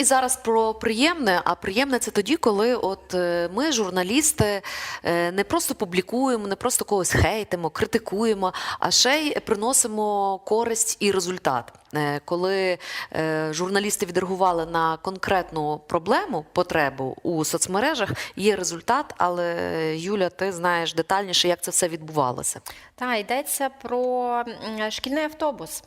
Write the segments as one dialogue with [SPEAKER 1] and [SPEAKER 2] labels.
[SPEAKER 1] і зараз про приємне. А приємне це тоді, коли от е, ми, журналісти, е, не просто публікуємо, не просто когось хейтимо, критикуємо, а ще й приносимо користь і результат. Е, Коли журналісти відреагували на конкретну проблему, потребу у соцмережах, є результат. Але Юля, ти знаєш детальніше, як це все відбувалося.
[SPEAKER 2] Та йдеться про шкільний автобус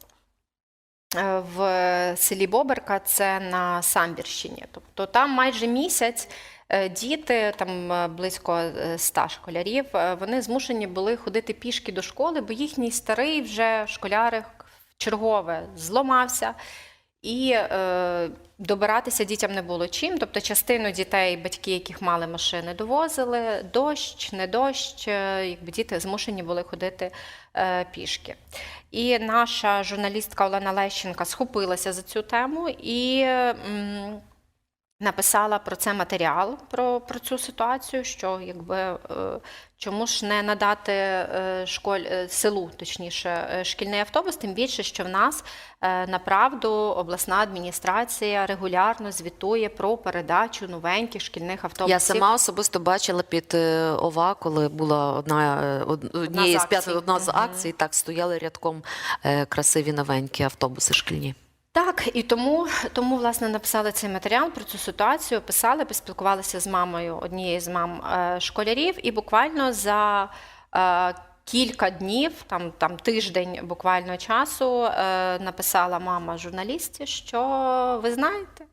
[SPEAKER 2] в селі Боберка, це на Самбірщині. Тобто там майже місяць е, діти, там е, близько е, ста школярів, вони змушені були ходити пішки до школи, бо їхній старий вже школярик чергове зламався. І е, добиратися дітям не було чим. Тобто частину дітей, батьки, яких мали машини, довозили, дощ, не дощ, е, якби діти змушені були ходити е, пішки. І наша журналістка Олена Лещенка схопилася за цю тему і м, написала про це матеріал, про, про цю ситуацію, що якби е, чому ж не надати е, школь, е, селу, точніше, шкільний автобус, тим більше, що в нас направду обласна адміністрація регулярно звітує про передачу новеньких шкільних автобусів.
[SPEAKER 1] Я сама особисто бачила під ОВА, коли була одна од- однієї з п'яти одна з акцій, так стояли рядком красиві новенькі автобуси шкільні.
[SPEAKER 2] Так, і тому, тому власне написали цей матеріал про цю ситуацію, писали, поспілкувалися з мамою однієї з мам е, школярів, і буквально за е, кілька днів, там, там тиждень буквально часу, е, написала мама журналісті, що ви знаєте,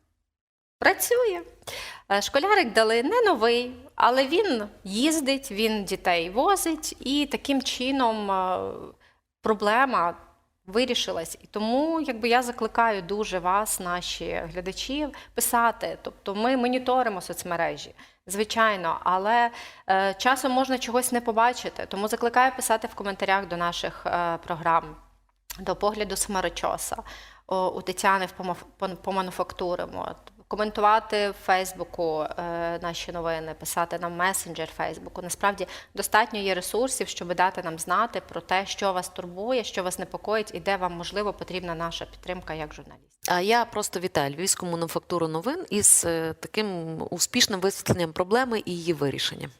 [SPEAKER 2] працює. Школярик дали не новий, але він їздить, він дітей возить, і таким чином проблема вирішилась. І тому якби я закликаю дуже вас, наші глядачі, писати. Тобто ми моніторимо соцмережі, звичайно, але е, часом можна чогось не побачити. Тому закликаю писати в коментарях до наших е, програм. До погляду Смарочоса, у Тетяни в «Пома- пон- по коментувати в Фейсбуку е, наші новини, писати нам месенджер Фейсбуку. Насправді достатньо є ресурсів, щоб дати нам знати про те, що вас турбує, що вас непокоїть, і де вам можливо потрібна наша підтримка як журналіст.
[SPEAKER 1] А я просто вітаю Львівську мануфактуру новин із е, таким успішним висвітленням проблеми і її вирішенням.